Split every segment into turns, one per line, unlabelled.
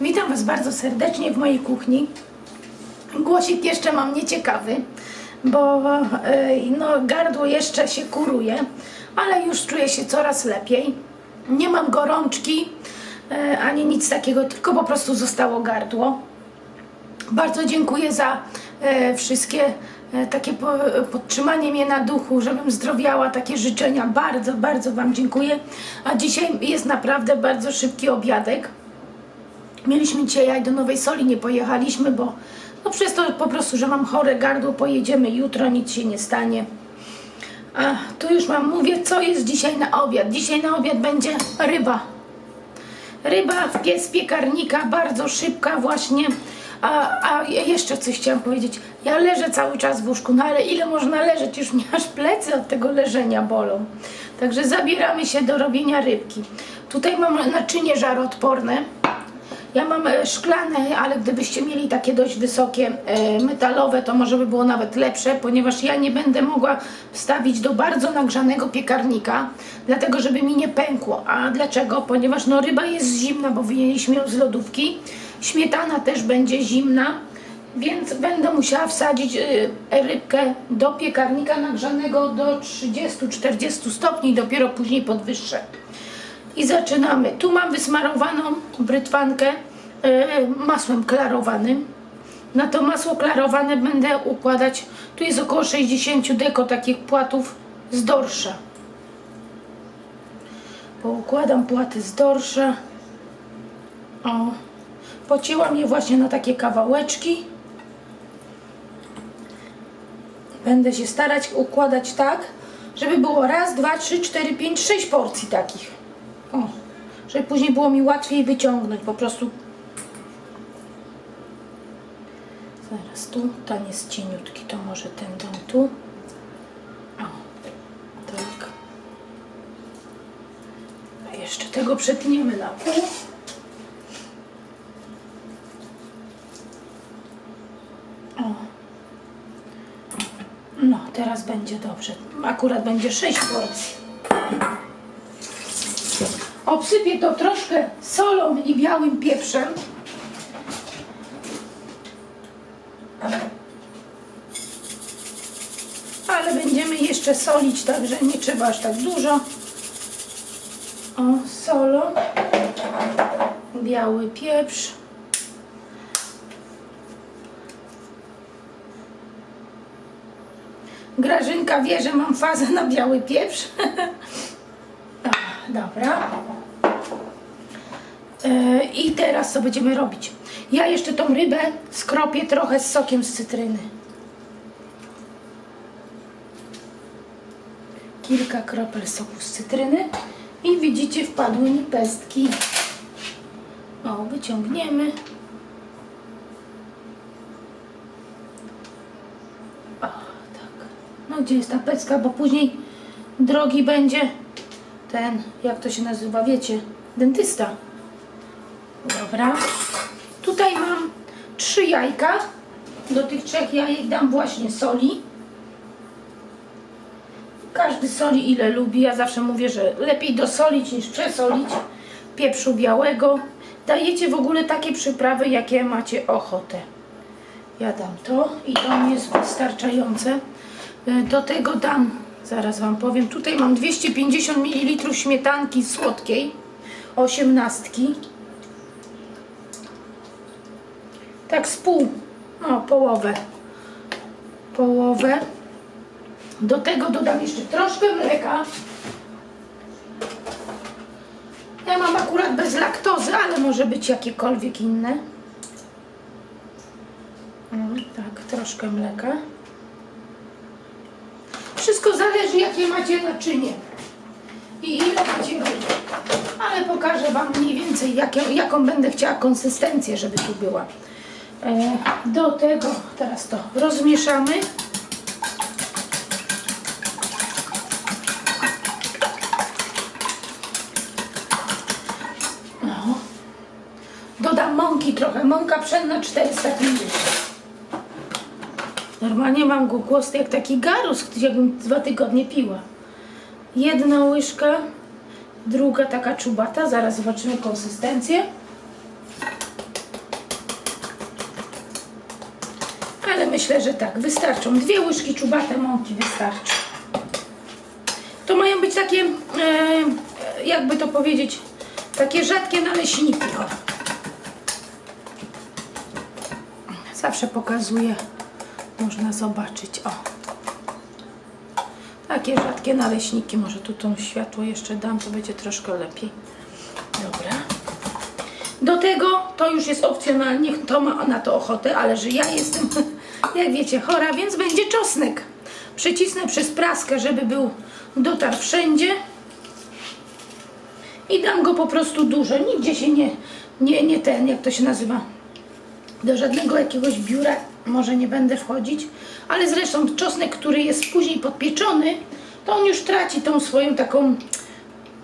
Witam Was bardzo serdecznie w mojej kuchni. Głosik jeszcze mam nieciekawy, bo no, gardło jeszcze się kuruje, ale już czuję się coraz lepiej. Nie mam gorączki e, ani nic takiego, tylko po prostu zostało gardło. Bardzo dziękuję za e, wszystkie e, takie po, podtrzymanie mnie na duchu, żebym zdrowiała, takie życzenia. Bardzo, bardzo Wam dziękuję. A dzisiaj jest naprawdę bardzo szybki obiadek. Mieliśmy dzisiaj jaj do Nowej Soli, nie pojechaliśmy, bo no przez to po prostu, że mam chore gardło, pojedziemy jutro, nic się nie stanie. A tu już Wam mówię, co jest dzisiaj na obiad. Dzisiaj na obiad będzie ryba. Ryba w pie- z piekarnika, bardzo szybka właśnie. A, a jeszcze coś chciałam powiedzieć. Ja leżę cały czas w łóżku, no ale ile można leżeć? Już mnie aż plecy od tego leżenia bolą. Także zabieramy się do robienia rybki. Tutaj mam naczynie żaroodporne. Ja mam e, szklane, ale gdybyście mieli takie dość wysokie e, metalowe, to może by było nawet lepsze, ponieważ ja nie będę mogła wstawić do bardzo nagrzanego piekarnika, dlatego żeby mi nie pękło. A dlaczego? Ponieważ no ryba jest zimna, bo wyjęliśmy ją z lodówki. Śmietana też będzie zimna, więc będę musiała wsadzić e, rybkę do piekarnika nagrzanego do 30-40 stopni, dopiero później podwyższę. I zaczynamy. Tu mam wysmarowaną brytwankę e, masłem klarowanym. Na to masło klarowane będę układać, tu jest około 60 deko takich płatów z dorsza. Poukładam płaty z dorsza. O, pocięłam je właśnie na takie kawałeczki. Będę się starać układać tak, żeby było raz, dwa, trzy, cztery, pięć, sześć porcji takich. O, żeby później było mi łatwiej wyciągnąć po prostu. Zaraz tu, ten jest cieniutki, to może ten dam tu. O, tak. A jeszcze tego przetniemy na pół. No, teraz będzie dobrze. Akurat będzie sześć porcji. Obsypię to troszkę solą i białym pieprzem. Ale będziemy jeszcze solić, także nie trzeba aż tak dużo. O, solą. Biały pieprz. Grażynka wie, że mam fazę na biały pieprz. Dobra. E, I teraz co będziemy robić? Ja jeszcze tą rybę skropię trochę z sokiem z cytryny. Kilka kropel soku z cytryny. I widzicie, wpadły mi pestki. O, wyciągniemy. O, tak. No gdzie jest ta pestka, bo później drogi będzie ten, jak to się nazywa, wiecie, dentysta. Dobra. Tutaj mam trzy jajka. Do tych trzech jajek dam właśnie soli. Każdy soli ile lubi. Ja zawsze mówię, że lepiej dosolić niż przesolić. Pieprzu białego. Dajecie w ogóle takie przyprawy, jakie macie ochotę. Ja dam to i to mi jest wystarczające. Y, Do tego dam, zaraz Wam powiem, tutaj mam 250 ml śmietanki słodkiej, 18. Tak z pół, o połowę. Połowę. Do tego dodam jeszcze troszkę mleka. Ja mam akurat bez laktozy, ale może być jakiekolwiek inne. Mm, tak, troszkę mleka. Wszystko zależy jakie macie naczynie i ile macie ryby. Ale pokażę Wam mniej więcej jaką, jaką będę chciała konsystencję, żeby tu była. E, do tego teraz to rozmieszamy. Dodam mąki trochę. Mąka pszenna 450. Normalnie mam go głos jak taki garus, który jakbym dwa tygodnie piła. Jedna łyżka, druga taka czubata, zaraz zobaczymy konsystencję. Ale myślę, że tak, wystarczą. Dwie łyżki czubate mąki wystarczy. To mają być takie, e, jakby to powiedzieć, takie rzadkie naleśniki. O. Zawsze pokazuję można zobaczyć. O. Takie rzadkie naleśniki. Może tu tą światło jeszcze dam, to będzie troszkę lepiej. Dobra. Do tego to już jest opcjonalnie, kto ma na to ochotę, ale że ja jestem, jak wiecie, chora, więc będzie czosnek. Przycisnę przez praskę, żeby był dotarł wszędzie. I dam go po prostu dużo. Nigdzie się nie, nie, nie ten, jak to się nazywa, do żadnego jakiegoś biura może nie będę wchodzić, ale zresztą czosnek, który jest później podpieczony, to on już traci tą swoją taką,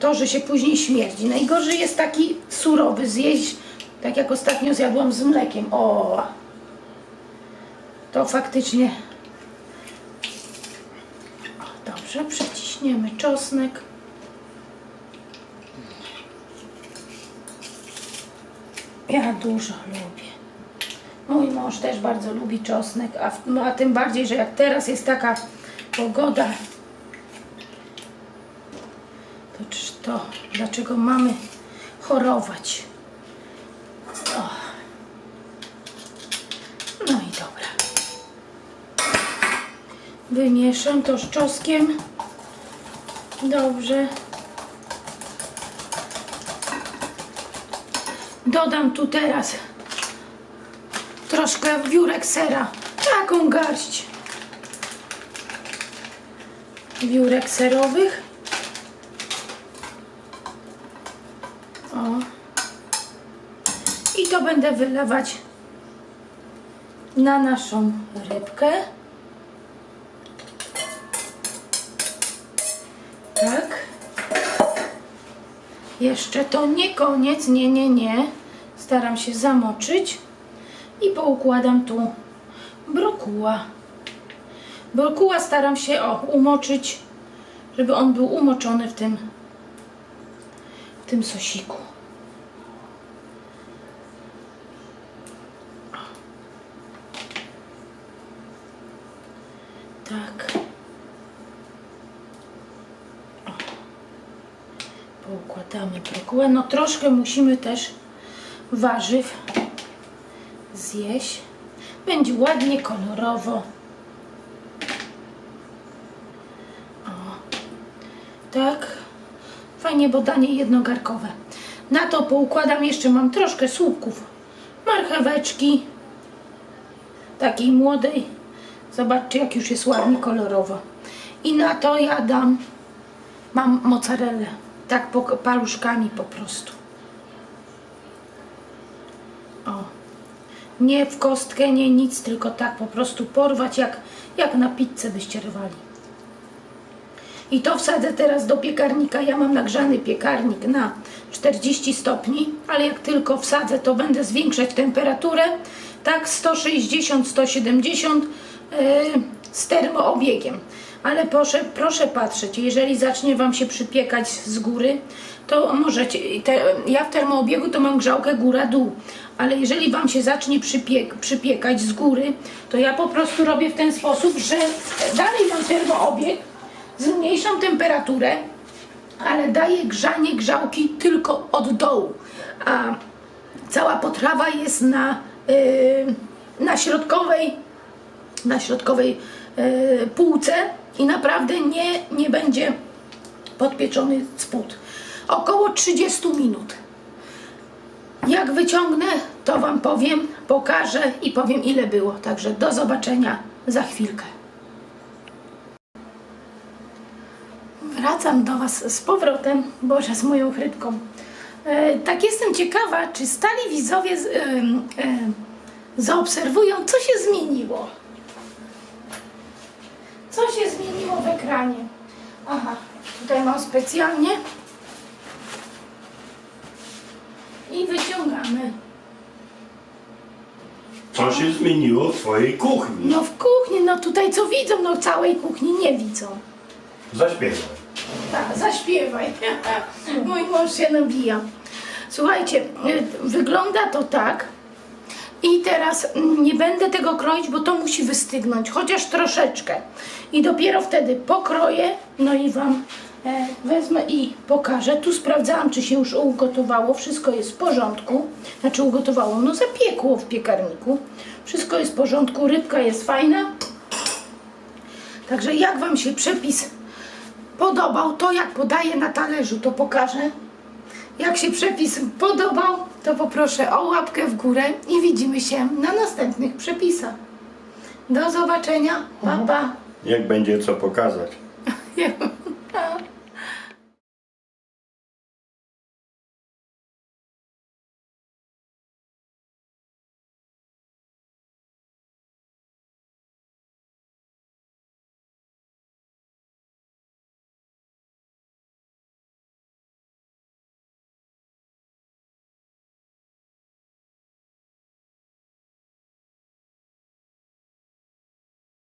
to, że się później śmierdzi. Najgorzej jest taki surowy, zjeść, tak jak ostatnio zjadłam z mlekiem. O, to faktycznie. Dobrze, przeciśniemy czosnek. Ja dużo lubię. Mój mąż też bardzo lubi czosnek, a, no, a tym bardziej, że jak teraz jest taka pogoda, to to, dlaczego mamy chorować? O. No i dobra. Wymieszam to z czosnkiem. Dobrze. Dodam tu teraz troszkę wiórek sera. Taką garść wiórek serowych. O. I to będę wylewać na naszą rybkę. Tak. Jeszcze to nie koniec, nie, nie, nie. Staram się zamoczyć i poukładam tu brokuła. Brokuła staram się o, umoczyć, żeby on był umoczony w tym, w tym sosiku. Tak. O. Poukładamy brokułę. No troszkę musimy też warzyw zjeść. Będzie ładnie, kolorowo. O. Tak. Fajnie, bo danie jednogarkowe. Na to poukładam jeszcze, mam troszkę słupków marcheweczki. Takiej młodej. Zobaczcie, jak już jest ładnie kolorowo. I na to ja dam, mam mozzarellę. Tak po, paluszkami po prostu. O. Nie w kostkę, nie nic, tylko tak po prostu porwać, jak, jak na pizzę byście rwali. I to wsadzę teraz do piekarnika. Ja mam nagrzany piekarnik na 40 stopni, ale jak tylko wsadzę, to będę zwiększać temperaturę. Tak 160-170 yy, z termoobiegiem. Ale proszę, proszę patrzeć, jeżeli zacznie Wam się przypiekać z góry, to możecie, te, ja w termoobiegu to mam grzałkę góra-dół, ale jeżeli Wam się zacznie przypiek, przypiekać z góry, to ja po prostu robię w ten sposób, że dalej mam termoobieg, zmniejszam temperaturę, ale daję grzanie grzałki tylko od dołu, a cała potrawa jest na, yy, na środkowej na środkowej półce i naprawdę nie, nie będzie podpieczony spód. Około 30 minut. Jak wyciągnę, to Wam powiem, pokażę i powiem ile było. Także do zobaczenia za chwilkę. Wracam do Was z powrotem, Boże, z moją chrypką. E, tak jestem ciekawa, czy stali widzowie z, e, e, zaobserwują, co się zmieniło. Co się zmieniło w ekranie? Aha, tutaj mam specjalnie. I wyciągamy.
Co się zmieniło w twojej kuchni?
No w kuchni, no tutaj co widzą, no całej kuchni nie widzą.
Zaśpiewaj.
Tak, zaśpiewaj. Mój mąż się nabija. Słuchajcie, y, wygląda to tak. I teraz nie będę tego kroić, bo to musi wystygnąć, chociaż troszeczkę. I dopiero wtedy pokroję, no i Wam e, wezmę i pokażę. Tu sprawdzałam, czy się już ugotowało. Wszystko jest w porządku. Znaczy ugotowało, no zapiekło w piekarniku. Wszystko jest w porządku, rybka jest fajna. Także jak Wam się przepis podobał, to jak podaję na talerzu, to pokażę. Jak się przepis podobał, to poproszę o łapkę w górę i widzimy się na następnych przepisach. Do zobaczenia. Pa, pa.
Jak będzie co pokazać.